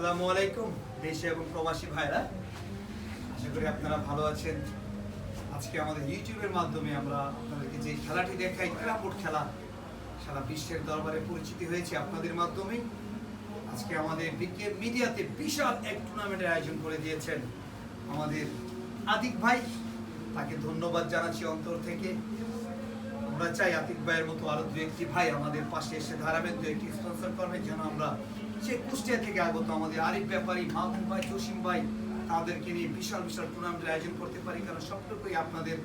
আসসালামু আলাইকুম, দেশে এবং প্রবাসী ভাইরা। আশা করি আপনারা ভালো আছেন। আজকে আমাদের ইউটিউবের মাধ্যমে আমরা আপনাদেরকে যে খেলাটি দেখাই খেলা, সারা বিশ্বের দরবারে পরিচিতি হয়েছে আপনাদের মাধ্যমে। আজকে আমাদের বিকে মিডিয়াতে বিশাল এক টুর্নামেন্টের আয়োজন করে দিয়েছেন আমাদের আদিক ভাই। তাকে ধন্যবাদ জানাচ্ছি অন্তর থেকে। আমরা চাই আতিক ভাইয়ের মতো আরও দু একটি ভাই আমাদের পাশে এসে দাঁড়াবেন, দু একটি স্পন্সর করবেন, যেন আমরা সে কুষ্টিয়া থেকে আগত আমাদের আরিফ ব্যাপারী মামুন ভাই, জসিম ভাই, তাদেরকে নিয়ে বিশাল বিশাল টুর্নামেন্টের আয়োজন করতে পারি। কারণ সবটুকুই আপনাদের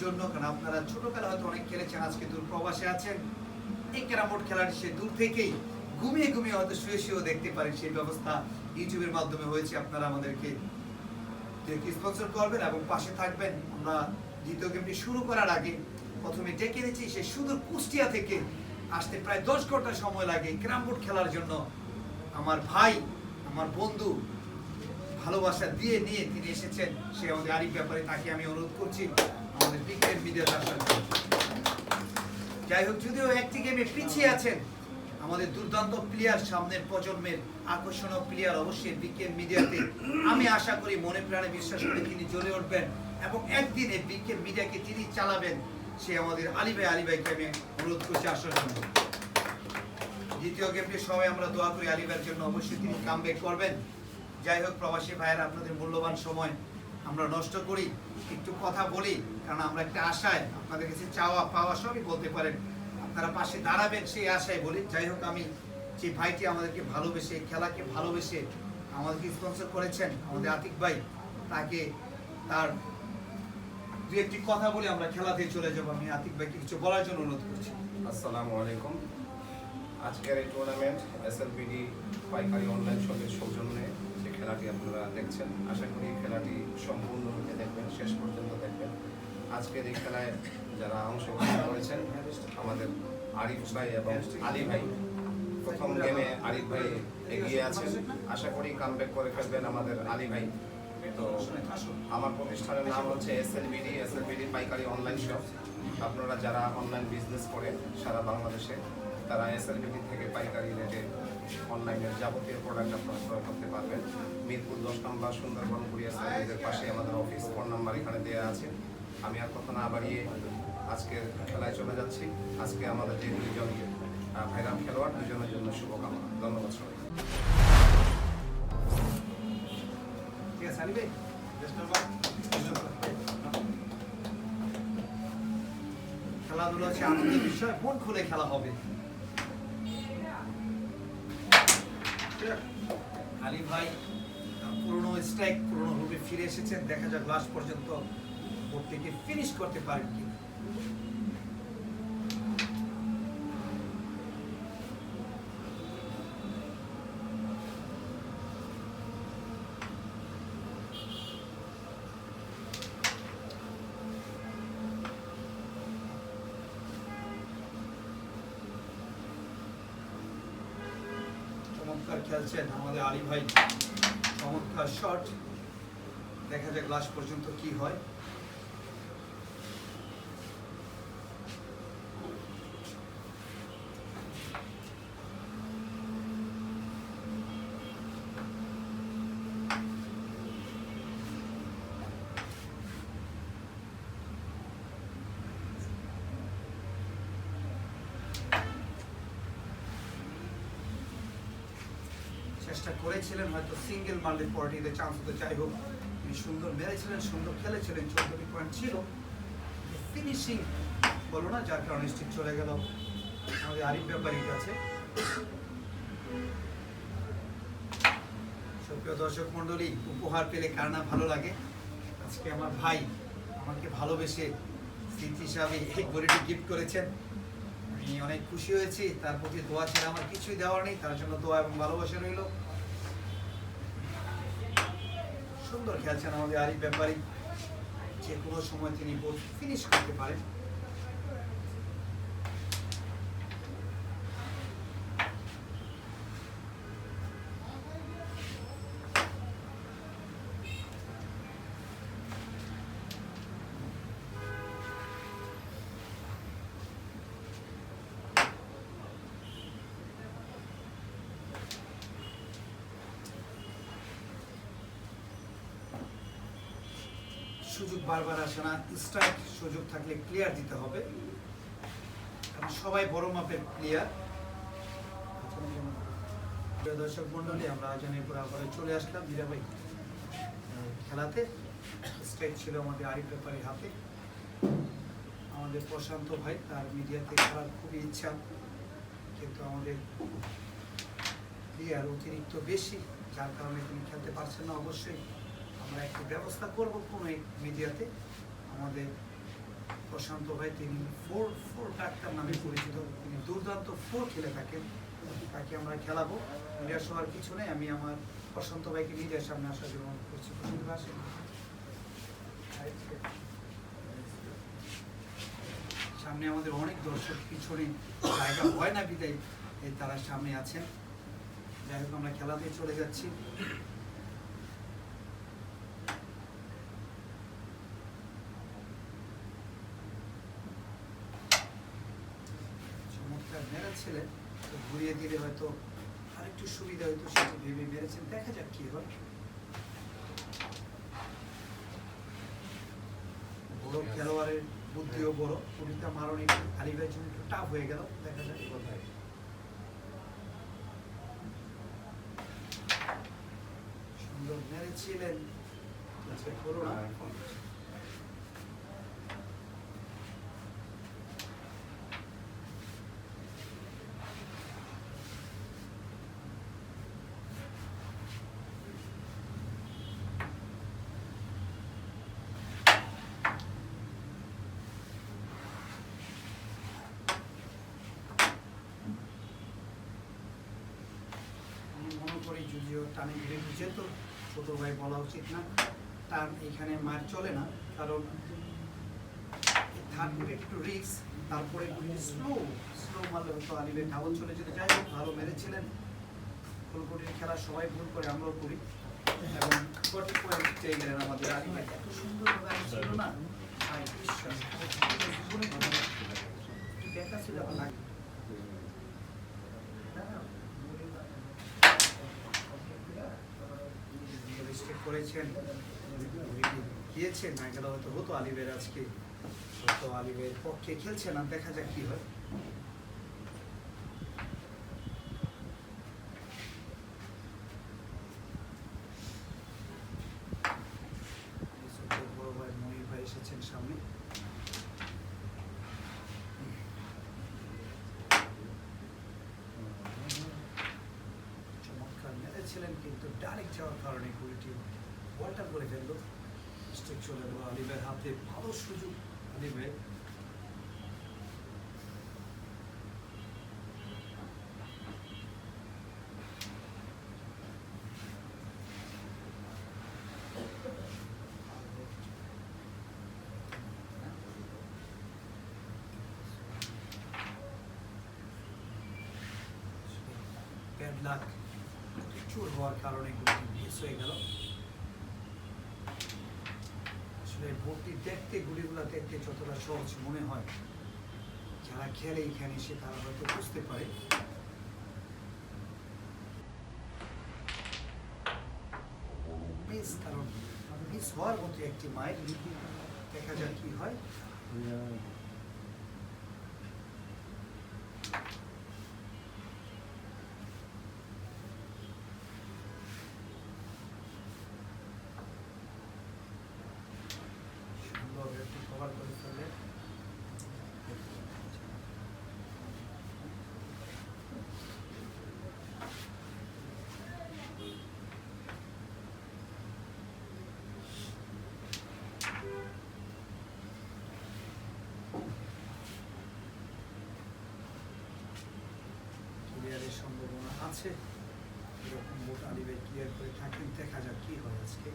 জন্য। কারণ আপনারা ছোটবেলা হয়তো অনেক খেলেছেন, আজকে দূর প্রবাসে আছেন। এই ক্যারামবোর্ড খেলাটি সে দূর থেকেই ঘুমিয়ে ঘুমিয়ে হয়তো শুয়ে শুয়েও দেখতে পারেন। সেই ব্যবস্থা ইউটিউবের মাধ্যমে হয়েছে। আপনারা আমাদেরকে স্পন্সর করবেন এবং পাশে থাকবেন। আমরা দ্বিতীয় গেমটি শুরু করার আগে প্রথমে ডেকে এনেছি সে সুদূর কুষ্টিয়া থেকে আসতে প্রায় দশ ঘণ্টা সময় লাগে ক্রামবোর্ড খেলার জন্য। আমার ভাই, আমার বন্ধু ভালোবাসা দিয়ে নিয়ে তিনি এসেছেন, সে আমাদের আরিফ ব্যাপারে তাকে আমি অনুরোধ করছি, আমাদের বিকেল মিডিয়াতে আসার যাই হোক, যদিও একটি গেমে পিছিয়ে আছেন, আমাদের দুর্দান্ত প্লেয়ার সামনের প্রজন্মের আকর্ষণীয় প্লেয়ার অবশ্যই বিকেএম মিডিয়াতে আমি আশা করি, মনে প্রাণে বিশ্বাস করে তিনি জ্বলে উঠবেন এবং একদিন এই বিকেএম মিডিয়াকে তিনি চালাবেন, সে আমাদের আলী ভাই, আলী ভাইকে আমি অনুরোধ করছি আসার জন্য। দ্বিতীয় গেমটি সবাই আমরা দোয়া করি আলী ভাইয়ের জন্য অবশ্যই তিনি কামব্যাক করবেন। যাই হোক, প্রবাসী ভাইয়েরা, আপনাদের মূল্যবান সময় আমরা নষ্ট করি। একটু কথা বলি, কারণ আমরা একটা আশায়, আপনাদের কাছে চাওয়া, পাওয়া সবই বলতে পারেন। আপনারা পাশে দাঁড়াবেন সেই আশায় বলি। যাই হোক, আমি যে ভাইটি আমাদেরকে ভালোবেসে, খেলাকে ভালোবেসে আমাদেরকে স্পন্সর করেছেন, আমাদের আতিক ভাই, তাকে তার দু একটি কথা বলে আমরা খেলাতে চলে যাব। আমি আতিক ভাইকে কিছু বলার জন্য অনুরোধ করছি। আসসালামু আলাইকুম। আজকের এই টুর্নামেন্ট এসএলপিডি পাইকারি অনলাইন শপের সৌজন্যে যে খেলাটি আপনারা দেখছেন, আশা করি খেলাটি সম্পূর্ণরূপে দেখবেন, শেষ পর্যন্ত দেখবেন। আজকের এই খেলায় যারা অংশগ্রহণ করেছেন, আমাদের আরিফ ভাই এবং আলী ভাই, প্রথম গেমে আরিফ ভাই এগিয়ে আছেন। আশা করি কামব্যাক করে ফেলবেন আমাদের আলী ভাই। তো আমার প্রতিষ্ঠানের নাম হচ্ছে এসএলবিডি এসএলবিডি পাইকারি অনলাইন শপ আপনারা যারা অনলাইন বিজনেস করেন সারা বাংলাদেশে তারা এসএলবিডি থেকে পাইকারি রেটে অনলাইনের যাবতীয় প্রোডাক্ট আপনারা ক্রয় করতে পারবেন মিরপুর দশ নম্বর সুন্দরবন কুরিয়ার সার্ভিসের পাশে আমাদের অফিস ফোন নাম্বার এখানে দেওয়া আছে। আমি আর কথা না বাড়িয়ে আজকের খেলায় চলে যাচ্ছি। আজকে আমাদের যে দুজন ভাইরাম খেলোয়াড়, দুজনের জন্য শুভকামনা। ধন্যবাদ সবাই ঠিক আছে. খেলাধুলা হচ্ছে আনন্দের বিষয় মন খুলে খেলা হবে? আলী ভাই পুরনো স্ট্রাইক পুরনো রূপে ফিরে এসেছেন। দেখা যাক লাস্ট পর্যন্ত বোর্ডটিকে ফিনিশ করতে পারেন কি চমৎকার খেলছেন আমাদের আলী ভাই। চমৎকার শট দেখা যাক লাস্ট পর্যন্ত কি হয়। করেছিলেন, হয়তো সিঙ্গেল মারলে পরটিতে চান্স হতে চাই হোক। তিনি সুন্দর মেরেছিলেন, সুন্দর খেলেছিলেন, চোদ্দটি পয়েন্ট ছিল। ফিনিশিং বলো না, যার কারণে স্টিক চলে গেল। আমাদের আরিফ ব্যাপারীর কাছে। সুপ্রিয় দর্শক মণ্ডলী, উপহার পেলে কার না ভালো লাগে? আজকে আমার ভাই আমাকে ভালোবেসে স্মৃতি হিসাবে এই ঘড়িটি গিফট করেছেন। আমি অনেক খুশি হয়েছি, তার প্রতি দোয়া ছিল আমার কিছুই দেওয়ার নেই, তার জন্য দোয়া এবং ভালোবাসা রইল। সুন্দর খেলছেন আমাদের আরিফ ব্যাপারী। যে কোনো সময় তিনি ফিনিশ করতে পারেন। সুযোগ বারবার আসে না। স্ট্রাইক সুযোগ থাকলে ক্লিয়ার দিতে হবে। কারণ সবাই বড় মাপের প্লেয়ার প্রিয় দর্শক মন্ডলী, আমরা আয়োজনের পর আবার চলে আসলাম। মীরাবাই খেলাতে। স্ট্রাইক ছিল আমাদের আরিফ ব্যাপারীর হাতে। আমাদের প্রশান্ত ভাই, তার মিডিয়াতে খেলার খুবই ইচ্ছা। কিন্তু আমাদের প্লেয়ার অতিরিক্ত বেশি, যার কারণে তিনি খেলতে পারছেন না অবশ্যই। আমরা একটি ব্যবস্থা করব কোনো মিডিয়াতে। আমাদের প্রশান্ত ভাই, তিনি ফোর ফোর ডাক্তার নামে পরিচিত। তিনি দুর্দান্ত ফোর খেলে থাকেন। তাকে আমরা খেলাবো। নিরাশ হওয়ার কিছু নেই। আমি আমার প্রশান্ত ভাইকে মিডিয়ার সামনে আসার জন্য করছি। প্রশান্ত ভাই। সামনে আমাদের অনেক দর্শক পিছনে জায়গা হয় না বিদায়। তারা সামনে আছেন। যাই হোক, আমরা খেলাতে চলে যাচ্ছি। তো ঘুরিয়ে দিলে হয়তো আরেকটু সুবিধা হতো সেটা ভেবে মেরেছেন। দেখা যাক কি হয়। বড় খেলোয়াড়ের বুদ্ধিও বড় কুড়িটা মারণ একটু খালি ভাইয়ের জন্য একটু টাফ হয়ে গেল। দেখা যাক। কোথায় সুন্দর মেরেছিলেন। করো না যদিও টানে ঘিরে বুঝে তো ছোট ভাই বলা উচিত না। টান এখানে মার চলে না, কারণ উইকেট একটু রিস্ক তারপরে স্লো স্লো মারলে হয়তো আলিবের ডাবল চলে যেতে। হোক, ভালো মেরেছিলেন। ফুলকটির খেলা সবাই ভুল করে, আমরাও করি। এবং সঠিক পয়েন্ট চেয়ে গেলেন আমাদের আলিবের এত সুন্দরভাবে ছিল না? ভাই বিশ্বাস দেখা ছিল আমার লাগে মিস্টেক করেছেন? গিয়েছেন? না গেলে হয়তো হতো আলিবের আজকে। হয়তো আলিবের পক্ষে খেলছে না দেখা যাক কি হয় ইউসুফের বড় ভাই মনির ভাই এসেছেন সামনে চমৎকার মেরেছিলেন কিন্তু ডাইরেক্ট যাওয়ার কারণে গুলিটি বলটা করে ফেলল স্টেক চলে গেল আলিবের হাতে ভালো সুযোগ আলিবের লাক চুর হওয়ার কারণে মিস হয়ে গেল। আসলে ভর্তি দেখতে গুলিগুলো দেখতে যতটা সহজ মনে হয়, যারা খেলে এখানে এসে তারা হয়তো বুঝতে পারে। মিস কারণ মিস হওয়ার মতো একটি মাইল। দেখা যাক কি হয় সুন্দর একটু কভার করে ফেলে ক্লিয়ারের সম্ভাবনা আছে? এরকম বোট আলিবে ক্লিয়ার করে থাকেন দেখা যাক কি হয় আজকে।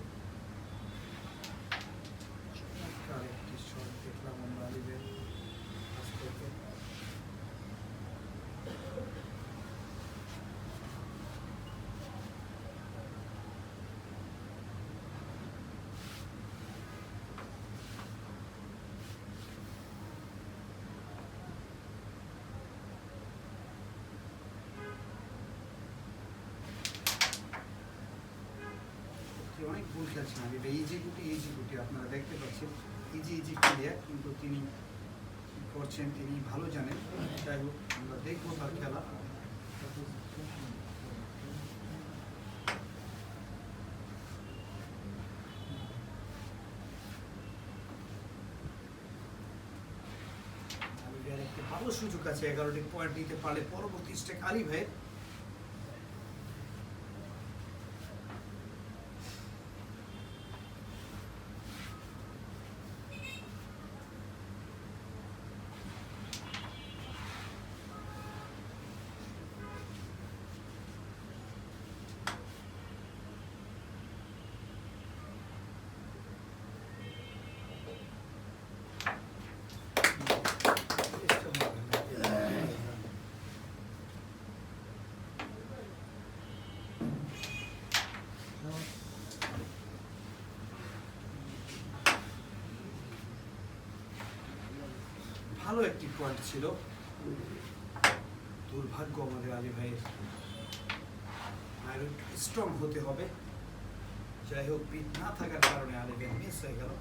অনেক ভুল খেলছেন আগে এটা ইজি গুটি ইজি গুটি, আপনারা দেখতে পাচ্ছেন। ইজি ইজি প্লেয়ার কিন্তু তিনি করছেন, তিনি ভালো জানেন। যাই হোক, আমরা দেখব তার খেলা। ভালো সুযোগ আছে, এগারোটি পয়েন্ট নিতে পারলে। পরবর্তী স্টেক আলী ভাইয়ের ভালো একটি পয়েন্ট ছিল। দুর্ভাগ্য আমাদের আলী ভাইয়ের আর স্ট্রং হতে হবে। যাই হোক না থাকার কারণে আলী ভাই মিস হয়ে গেল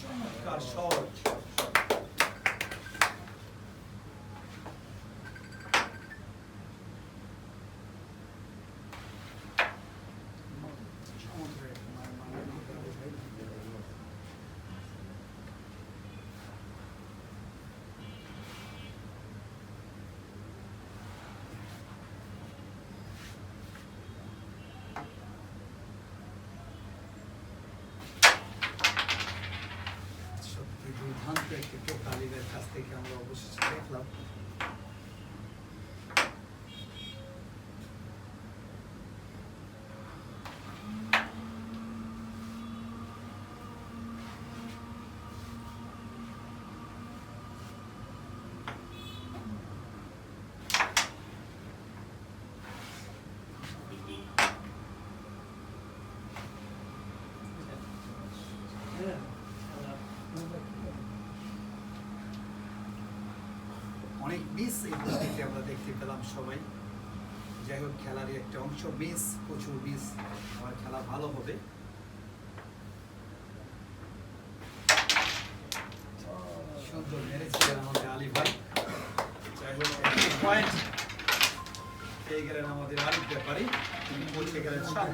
চমৎকার শট চমৎকার একটা মার মারলেন আমাদের আলী ভাই। সত্যি দুর্দান্ত একটি টোপ আলীদের কাছ থেকে আমরা অবশেষে দেখলাম অনেক মিস এই আমরা দেখতে পেলাম সবাই। যাই হোক খেলারই একটা অংশ। মিস প্রচুর মিস। আমার খেলা ভালো হবে। সুন্দর মেরেছিলেন আমাদের আলী ভাই। যাই হোক পয়েন্ট পেয়ে গেলেন আমাদের ব্যাপারী। তিনি পৌঁছে গেলেন সাত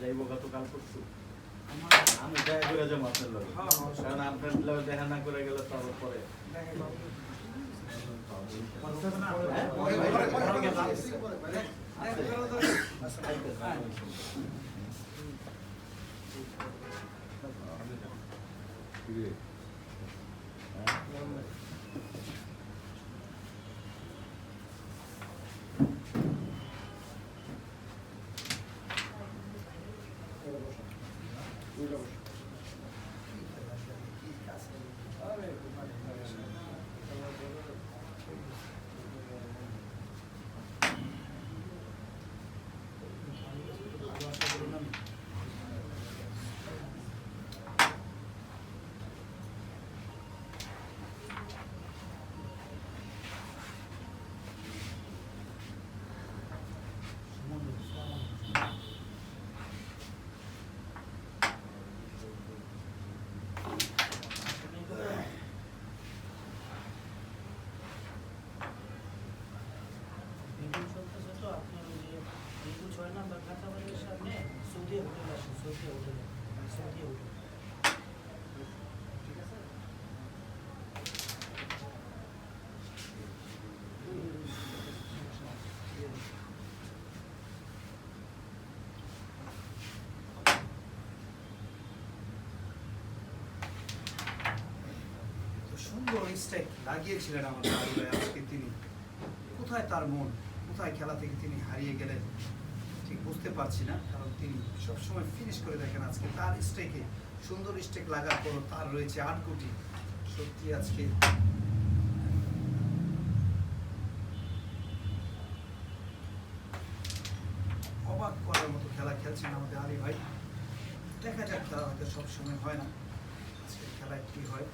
যাইব গতকাল করছু আমি দেখা করে যাব আপনার লগে। হ্যাঁ। কারণ আপনার দেখা না করে গেলে তো আবার পরে। মিটিং ছয় সামনে সৌদি লাগিয়েছিলেন আমাদের আলী আজকে তিনি। কোথায় তার মন? কোথায় খেলা থেকে তিনি হারিয়ে গেলেন? বুঝতে পারছি না, কারণ তিনি সবসময় ফিনিশ করে দেখেন আজকে তার স্টেকে সুন্দর স্টেক লাগার পর তার রয়েছে আট কোটি। সত্যি আজকে। অবাক করার মতো খেলা খেলছেন আমাদের আলী ভাই। দেখা যাক তারা হয়তো সবসময় হয় না। আজকে খেলায় কি হয়।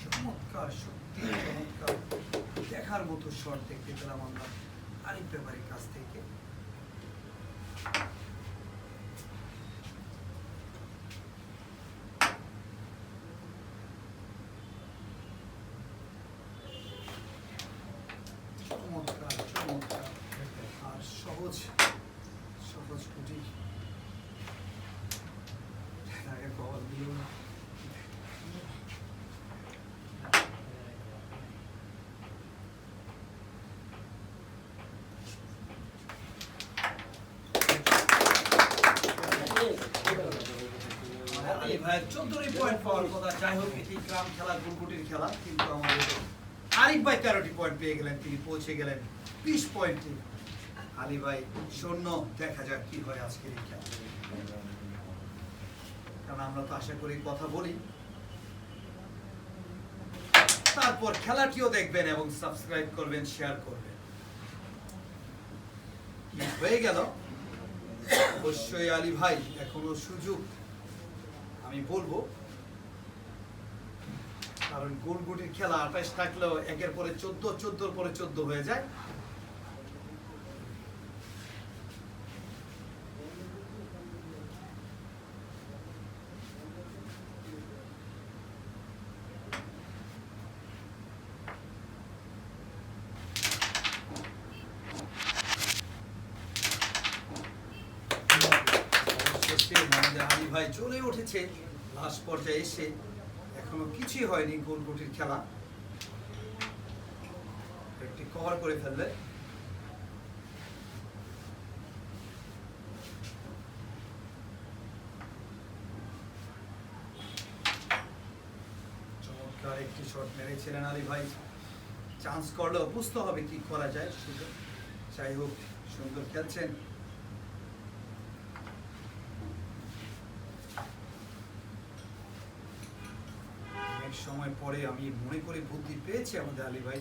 চমৎকার সত্যি চমৎকার। দেখার মতো শট দেখতে পেলাম আমরা আরিফ ব্যাপারের কাছ থেকে চমৎকার চমৎকার আর সহজ সহজ কুটি আগে কবল দিল না আরিফ ভাই তেরোটি পয়েন্ট পেয়ে গেলেন, তিনি পৌঁছে গেলেন বিশ পয়েন্টে আলী ভাই শূন্য দেখা যাক কি হয় আজকের এই খেলা। কারণ আমরা তো আশা করি কথা বলি। তারপর খেলাটিও দেখবেন এবং সাবস্ক্রাইব করবেন শেয়ার করবেন। হয়ে গেল? অবশ্যই আলী ভাই, এখনও সুযোগ আমি বলব, কারণ গোল গুটির খেলা আঠাশ থাকলেও একের পরে চোদ্দ, চোদ্দোর পরে চোদ্দ হয়ে যায় অবশেষে আমাদের আলী ভাই চলে উঠেছে। লাস্ট পর্যায়ে এসে এখনও কিছুই হয়নি গোলগুটির খেলা। একটি কভার করে ফেলবে চমৎকার একটি শট মেরেছিলেন আলী ভাই। চান্স করলেও বুঝতে হবে কি করা যায়। যাই হোক, সুন্দর খেলছেন অনেক সময় পরে আমি মনে করে বুদ্ধি পেয়েছি আমাদের আলী ভাই।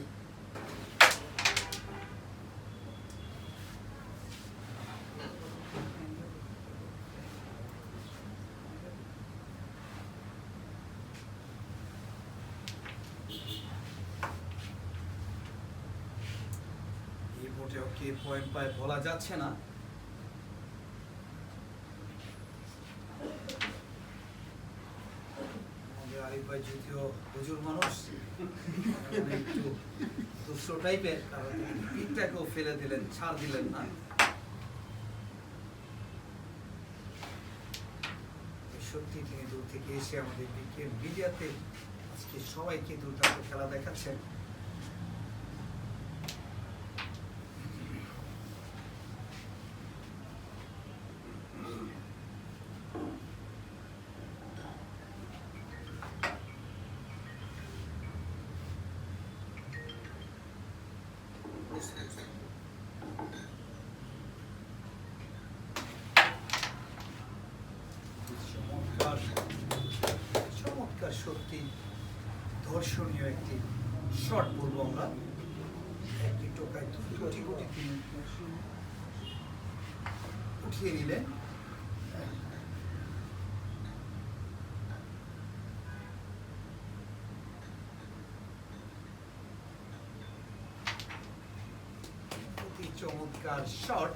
কে পয়েন্ট পায় বলা যাচ্ছে না আমাদের আরিফ ভাই যদিও হুজুর মানুষ? মানে একটু দুশো টাইপের ফেলে দিলেন, ছাড় দিলেন না। সত্যি তিনি দূর থেকে এসে আমাদের বিকেল মিডিয়াতে আজকে সবাইকে দুর্দান্ত খেলা দেখাচ্ছেন চমৎকার চমৎকার সত্যি ধর্ষণীয় একটি শট বলব আমরা। একটি টোকায় দুটি কোটি কোটি উঠিয়ে অতি চমৎকার শট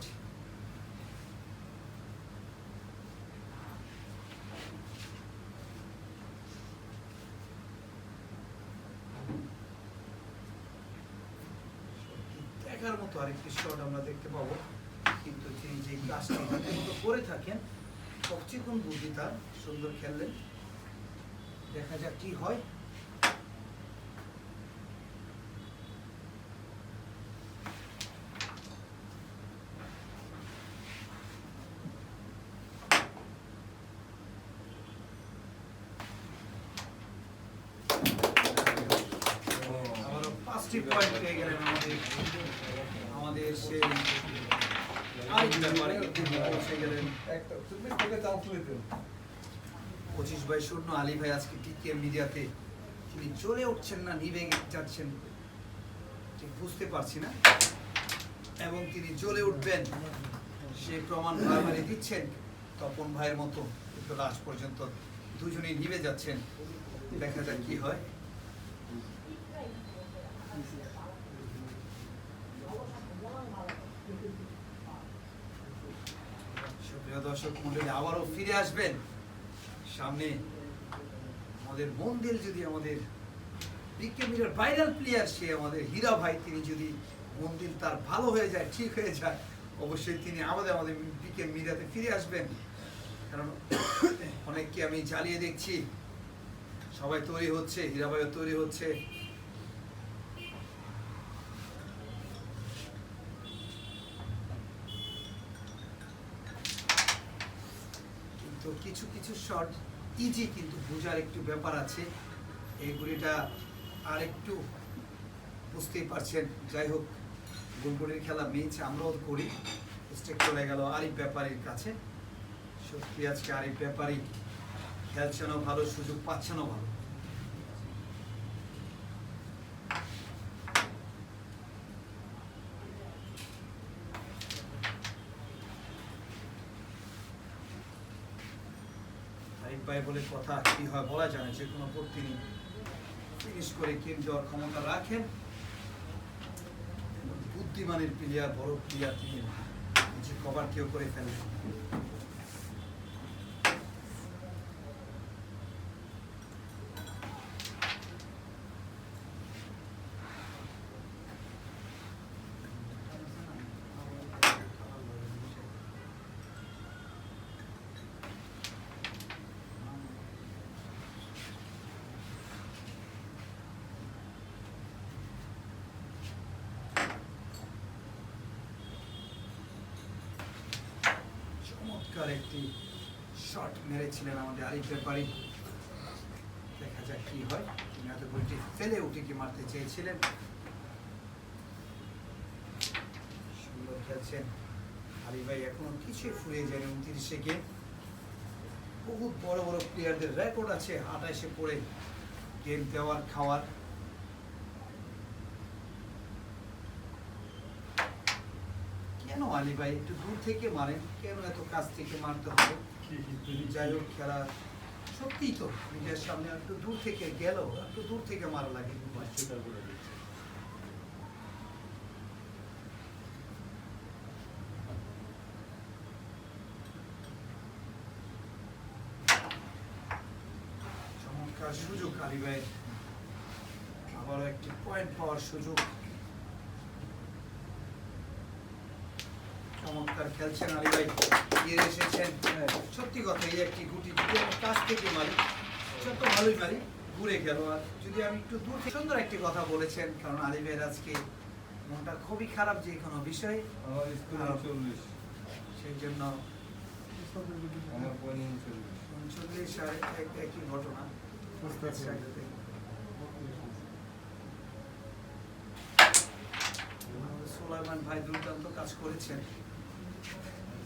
দেখার মতো আরেকটি শট আমরা দেখতে পাবো। কিন্তু তিনি যে কাজটি করে থাকেন সবচেয়ে বুদ্ধি তার সুন্দর খেললেন। দেখা যাক কি হয়। পাঁচটি পয়েন্ট পেয়ে গেলেন আমাদের। পঁচিশ বাই শূন্য আলী ভাই আজকে টিকিএম মিডিয়াতে তিনি চলে উঠছেন না নিভে যাচ্ছেন ঠিক বুঝতে পারছি না। এবং তিনি জ্বলে উঠবেন, সে প্রমাণ বারবারই দিচ্ছেন, তপন ভাইয়ের মতো কিন্তু লাস্ট পর্যন্ত দুজনেই নিভে যাচ্ছেন। দেখা যাক কি হয়। সুপ্রিয় দর্শক মন্ডলী, আবারও ফিরে আসবেন। সামনে আমাদের মন্দির যদি আমাদের বিকে মিরের ভাইরাল প্লেয়ার সে আমাদের হীরা ভাই, তিনি যদি মন্দির তার ভালো হয়ে যায়, ঠিক হয়ে যায়, অবশ্যই তিনি আমাদের আমাদের বিকে মিরাতে ফিরে আসবেন। কারণ অনেককে আমি জ্বালিয়ে দেখছি। সবাই তৈরি হচ্ছে, হীরা ভাইও তৈরি হচ্ছে। কিছু কিছু শর্ট ইজি কিন্তু বোঝার একটু ব্যাপার আছে। এই গুলিটা আর একটু বুঝতেই পারছেন। যাই হোক গুলগুলির খেলা ম্যাচ আমরাও করি। স্টেক চলে গেল আরিফ ব্যাপারীর কাছে। সত্যি আজকে আরিফ ব্যাপারী খেলছেনও ভালো, সুযোগ পাচ্ছেনও ভালো। বলে কথা কি হয় বলা যায় না, যে কোনো পর তিনি ফিনিশ করে কিম দেওয়ার ক্ষমতা রাখেন। বুদ্ধিমানের প্লেয়ার বড় প্লেয়ার তিনি যে কভার কেউ করে ফেলেন চমৎকার একটি শট মেরেছিলেন আমাদের আরিফ ব্যাপারী দেখা যাক কি হয়। তিনি এত বইটি ফেলে উঠে মারতে চেয়েছিলেন। সুন্দর খেলছেন আলী ভাই। এখনও কিছুই ফুরিয়ে যায়নি উনত্রিশে গেম। বহুত বড় বড় প্লেয়ারদের রেকর্ড আছে আঠাশে পড়ে গেম দেওয়ার, খাওয়ার। কেন আলী ভাই একটু দূর থেকে মারেন কেন এত কাছ থেকে মারতে হবে? যাই হোক খেলা সত্যিই তো নিজের সামনে একটু দূর থেকে গেল একটু দূর থেকে মারা লাগে চমৎকার সুযোগ আলী ভাইয়ের আবারও একটি পয়েন্ট পাওয়ার সুযোগ। চমৎকার খেলছেন আলী ভাই। এগিয়ে এসেছেন সত্যি কথা এই একটি গুটি আমি কাছ থেকে মারি যত ভালোই মারি ঘুরে গেল। আর যদি আমি একটু দূর থেকে সুন্দর একটি কথা বলেছেন কারণ আলী ভাইয়ের আজকে মনটা খুবই খারাপ যে কোনো বিষয়ে। সেই জন্য উনচল্লিশ আর একই ঘটনা। আমাদের সুলাইমান ভাই দুর্দান্ত কাজ করেছেন।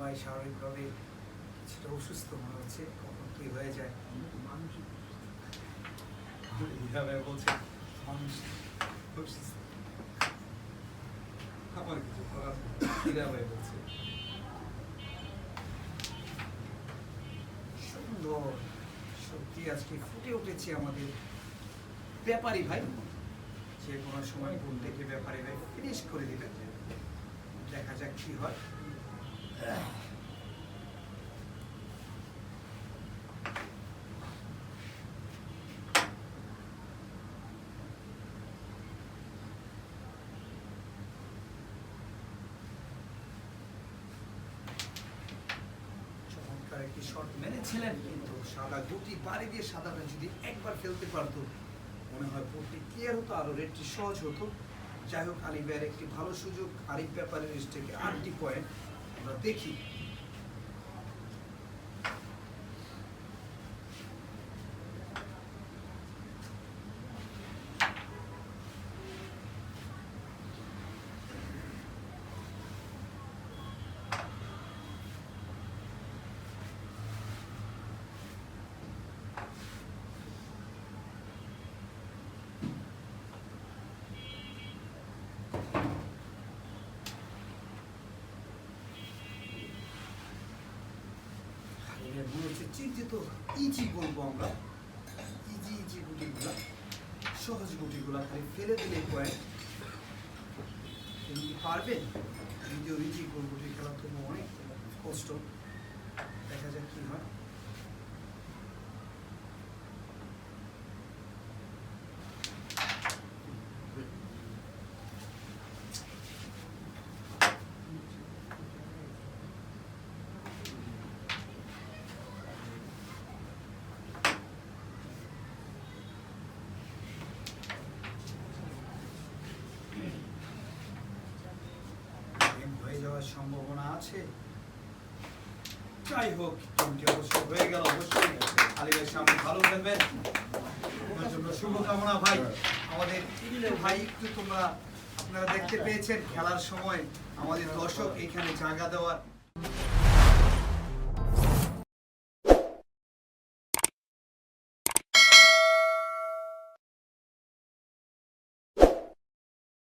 ভাই স্বাভাবিকভাবে কিছুটা অসুস্থ মনে হচ্ছে কখন কি হয়ে যায় বলছে মানুষ অসুস্থ। আমার কিছু করার। বলছে সুন্দর সত্যি আজকে ফুটে উঠেছে আমাদের ব্যাপারী ভাই যে কোনো সময় ঘুম থেকে ব্যাপারী ভাই ফিনিশ করে দিবেন দেখা যাক কি হয় একটি শট মেরেছিলেন, কিন্তু সাদা দুটি বাড়ি দিয়ে সাদাটা যদি একবার ফেলতে পারতো। মনে হয় পড়তে ক্লিয়ার হতো আরও রেডটি সহজ হতো। যাই হোক আলী ভাইয়ের একটি ভালো সুযোগ আরিফ ব্যাপারের থেকে আটটি পয়েন্ট আমরা দেখি মনে হচ্ছে ইজি বলব আমরা ইজি ইজি গুটিগুলা সহজ গুটিগুলা আপনি ফেলে দিলে পয়েন্ট তুমি পারবেন যদিও ইজি গোল গুটি খেলা তো অনেক কষ্ট দেখা যাক কি হয় গেম হয়ে যাওয়ার সম্ভাবনা আছে। যাই হোক গেমটি অবশ্য হয়ে গেল অবশ্যই। আলী ভাই সামনে ভালো খেলবেন। তোমার জন্য শুভকামনা ভাই। আমাদের ভাই, একটু তোমরা, আপনারা দেখতে পেয়েছেন খেলার সময়। আমাদের দর্শক এখানে জায়গা দেওয়ার